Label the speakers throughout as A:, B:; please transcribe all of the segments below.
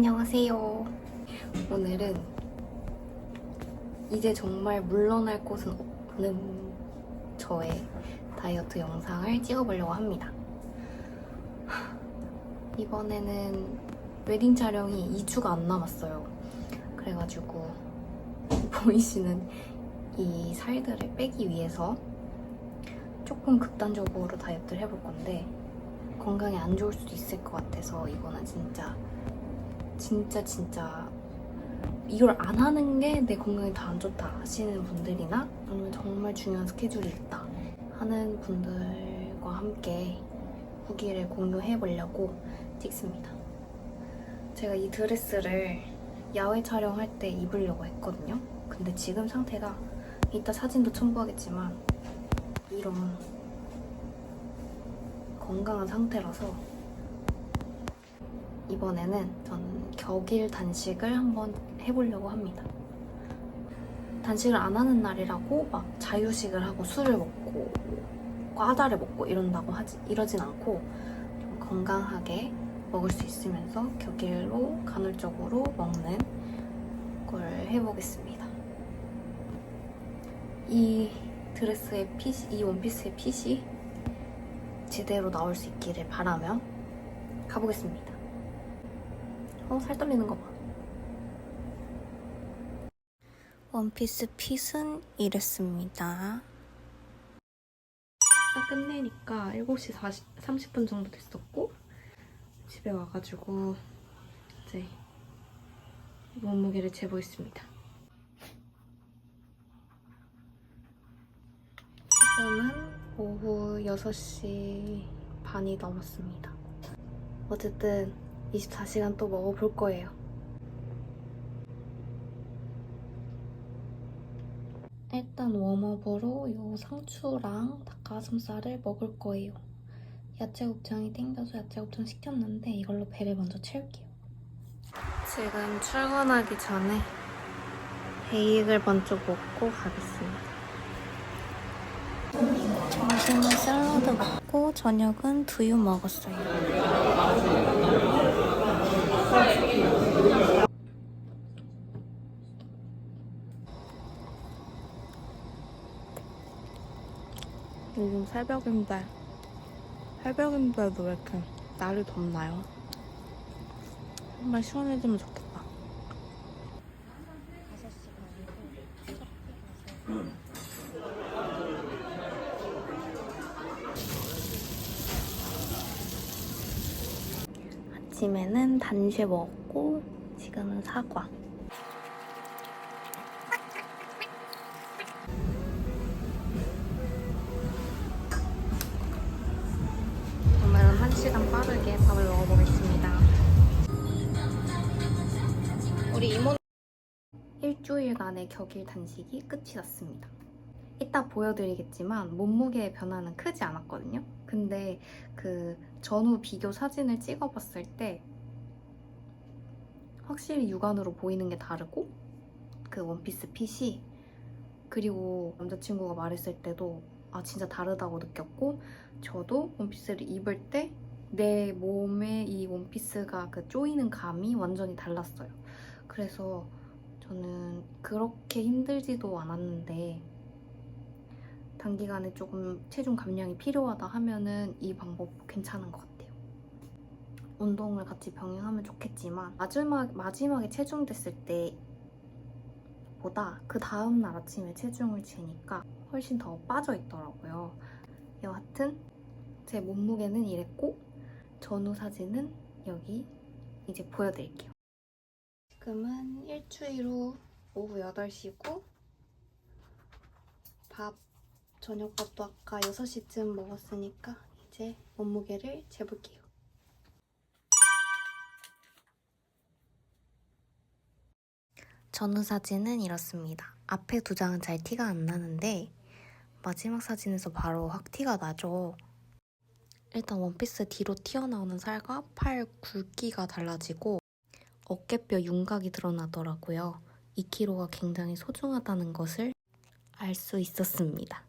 A: 안녕하세요. 오늘은 이제 정말 물러날 곳은 없는 저의 다이어트 영상을 찍어보려고 합니다. 하, 이번에는 웨딩 촬영이 2주가 안 남았어요. 그래가지고 보이시는 이 살들을 빼기 위해서 조금 극단적으로 다이어트를 해볼 건데 건강에 안 좋을 수도 있을 것 같아서 이거는 진짜 진짜 진짜 이걸 안 하는 게 내 건강에 더 안 좋다 하시는 분들이나 아니면 정말 중요한 스케줄이 있다 하는 분들과 함께 후기를 공유해 보려고 찍습니다. 제가 이 드레스를 야외 촬영할 때 입으려고 했거든요. 근데 지금 상태가 이따 사진도 첨부하겠지만 이런 건강한 상태라서 이번에는 저는 격일 단식을 한번 해보려고 합니다. 단식을 안 하는 날이라고 막 자유식을 하고 술을 먹고 과다를 먹고 이런다고 하지 이러진 않고 좀 건강하게 먹을 수 있으면서 격일로 간헐적으로 먹는 걸 해보겠습니다. 이 드레스의 핏이 이 원피스의 핏이 제대로 나올 수 있기를 바라며 가보겠습니다. 어, 살 떨리는 거 봐. 원피스 핏은 이랬습니다. 딱 끝내니까 7시 40, 30분 정도 됐었고 집에 와가지고 이제 몸무게를 재고 있습니다. 지금은 오후 6시 반이 넘었습니다. 어쨌든 24시간 또 먹어볼 거예요. 일단 웜업으로 요 상추랑 닭가슴살을 먹을 거예요. 야채 곱창이 땡겨서 야채 곱창 시켰는데 이걸로 배를 먼저 채울게요. 지금 출근하기 전에 베이글 먼저 먹고 가겠습니다. 점심은 샐러드 먹고 저녁은 두유 먹었어요. 요즘 새벽인데 새벽인데도 왜 이렇게 날이 덥나요? 정말 시원해지면 좋겠다. 아침에는 단쉐 먹고 지금은 사과. 오늘은 한 시간 빠르게 밥을 먹어보겠습니다. 우리 이모 일주일간의 격일 단식이 끝이 났습니다. 이따 보여드리겠지만 몸무게의 변화는 크지 않았거든요. 근데 그 전후 비교 사진을 찍어봤을 때 확실히 육안으로 보이는 게 다르고 그 원피스 핏이 그리고 남자친구가 말했을 때도 아 진짜 다르다고 느꼈고 저도 원피스를 입을 때 내 몸에 이 원피스가 그 조이는 감이 완전히 달랐어요. 그래서 저는 그렇게 힘들지도 않았는데 단기간에 조금 체중 감량이 필요하다 하면은 이 방법 괜찮은 것 같아요. 운동을 같이 병행하면 좋겠지만 마지막 마지막에 체중 됐을 때 보다 그 다음 날 아침에 체중을 재니까 훨씬 더 빠져 있더라고요. 여하튼 제 몸무게는 이랬고 전후 사진은 여기 이제 보여드릴게요. 지금은 일주일 후 오후 8시고 밥 저녁밥도 아까 6시쯤 먹었으니까 이제 몸무게를 재볼게요. 전후 사진은 이렇습니다. 앞에 두 장은 잘 티가 안 나는데 마지막 사진에서 바로 확 티가 나죠. 일단 원피스 뒤로 튀어나오는 살과 팔 굵기가 달라지고 어깨뼈 윤곽이 드러나더라고요. 2kg가 굉장히 소중하다는 것을 알 수 있었습니다.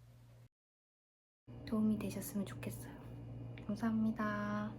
A: 도움이 되셨으면 좋겠어요. 감사합니다.